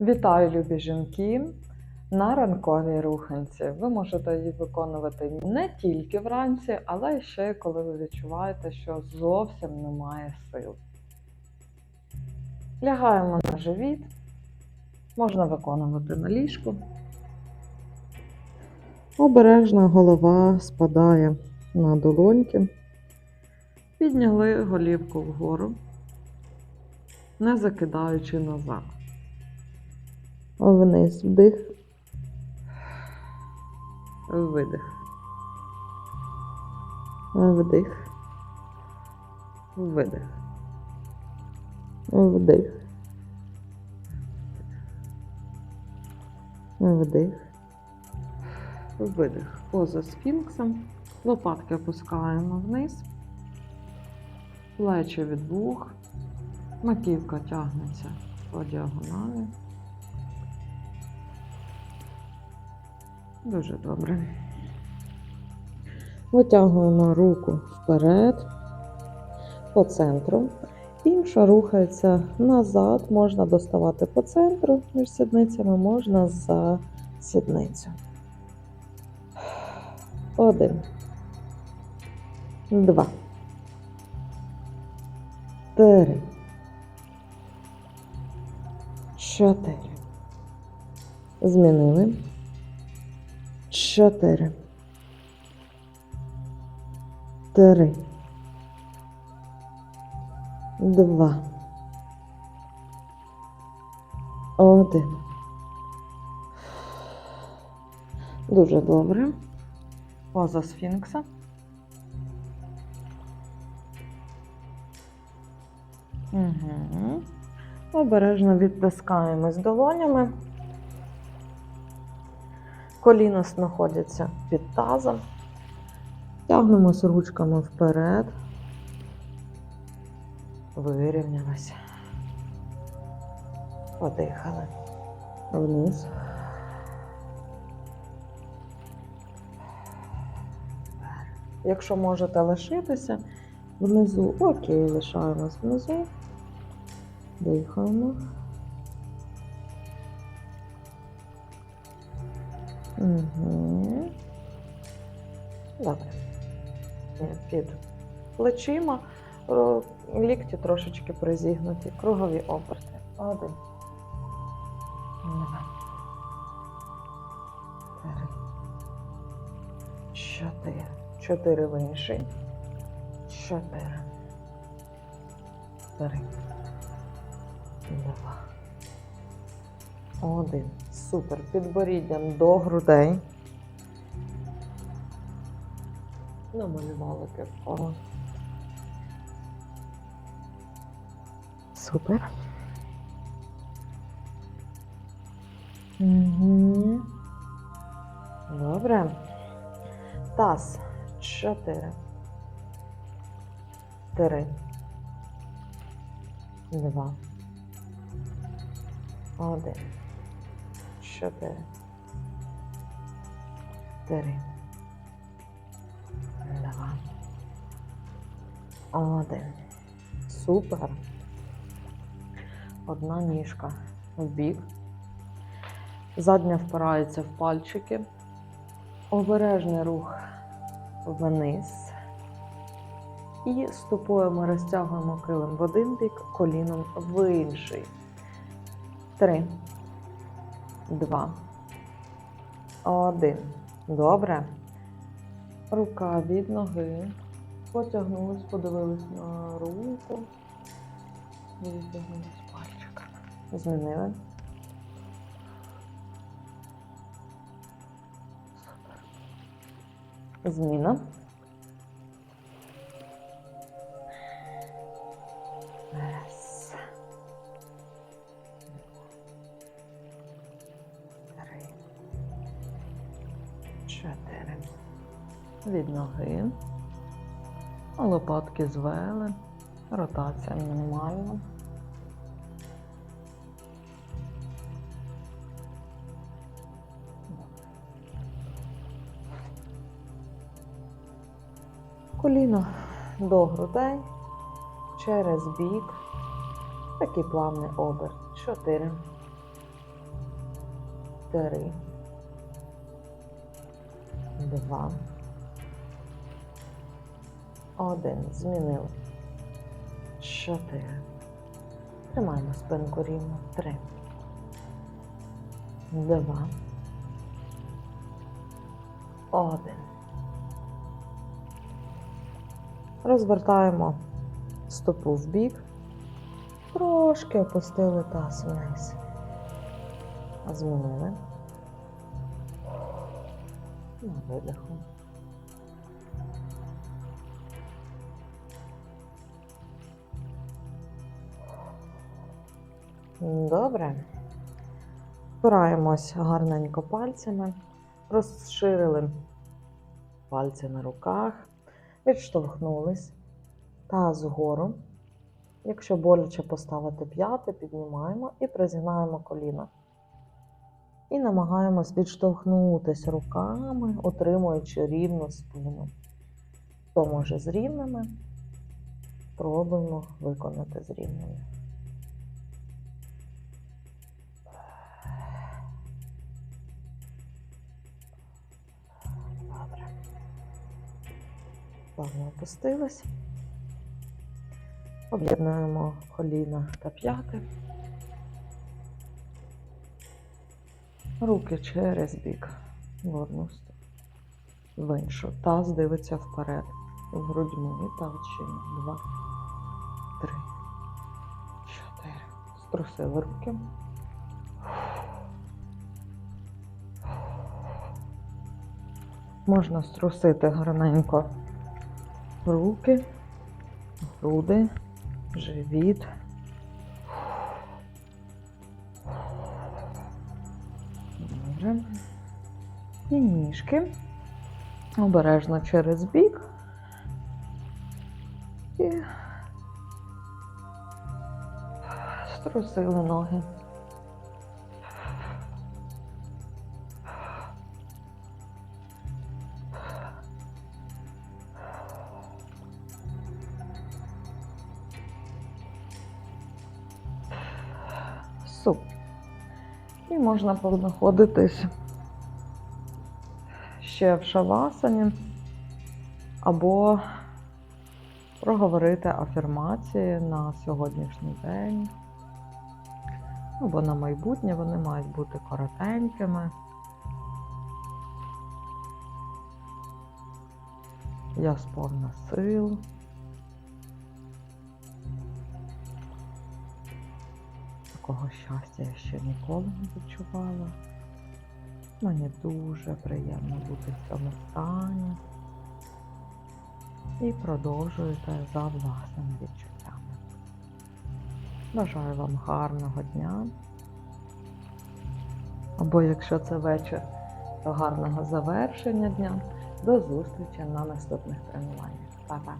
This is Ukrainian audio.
Вітаю, любі жінки! На ранковій руханці. Ви можете її виконувати не тільки вранці, але ще й коли ви відчуваєте, що зовсім немає сил. Лягаємо на живіт, можна виконувати на ліжку. Обережно голова спадає на долоньки. Підняли голівку вгору, не закидаючи назад. Вниз вдих. Видих. Вдих. Видих. Вдих. Вдих. Видих. Поза сфінксом. Лопатки опускаємо вниз. Плечі від вух. Маківка тягнеться по діагоналі. Дуже добре. Витягуємо руку вперед, по центру. Інша рухається назад, можна доставати по центру між сідницями, можна за сідницю. Один. Два. Три. Чотири. Змінили. Чотири. Три. Два. Один. Дуже добре. Поза сфінкса. Угу. Обережно відтискаємось долонями. Коліна знаходяться під тазом. Тягнемось ручками вперед. Вирівнялися. Подихали. Вниз. Якщо можете лишитися внизу, окей, лишаємось внизу. Дихаємо. Угу. Добре. Під плечима, лікті трошечки призігнуті, кругові оберти. Один. Два. Три. Чотири. Чотири в. Чотири. Три. Два. Один. Супер. Підборіддям до грудей. Намалювали кивком. Супер. Угу. Добре. Таз. Чотири. Три. Два. Один. Чотири. Три. Два. Один. Супер. Одна ніжка в бік. Задня впирається в пальчики. Обережний рух вниз. І стопою ми розтягуємо килим в один бік, коліном в інший. Три. Два. Один. Добре. Рука від ноги. Потягнулись, подивились на руку. Витягнулись пальчик. Змінили. Супер. Зміна. Чотири. Від ноги. Лопатки звели. Ротація мінімальна. Коліно до грудей, через бік. Такий плавний оберт. Чотири. три, два, один. Змінили. Чотири. Тримаємо спинку рівно. Три. Два. Один. Розвертаємо стопу в бік. Трошки опустили таз вниз. Змінили. На видиху. Добре. Впираємось гарненько пальцями, розширили пальці на руках, відштовхнулись таз вгору. Якщо боляче поставити п'яти, піднімаємо і призгинаємо коліна. І намагаємось відштовхнутися руками, отримуючи рівну спину. Хто може з рівними, пробуємо виконати з рівними. Добре. Плавно опустились. Об'єднуємо коліна та п'яти. Руки через бік в одну в іншу. Таз дивиться вперед, грудьми та очима. Два, три, чотири. Струсили руки. Можна струсити гарненько руки, груди, живіт. Добре. І ніжки. Обережно через бік. І струсили ноги. Суп. І можна знаходитись ще в шавасані або проговорити афірмації на сьогоднішній день. Або на майбутнє вони мають бути коротенькими. Я сповна сил. Такого щастя я ще ніколи не відчувала. Мені дуже приємно бути в цьому стані. І продовжуйте за власними відчуттями. Бажаю вам гарного дня. Або якщо це вечір, то гарного завершення дня. До зустрічі на наступних тренуваннях. Па-па!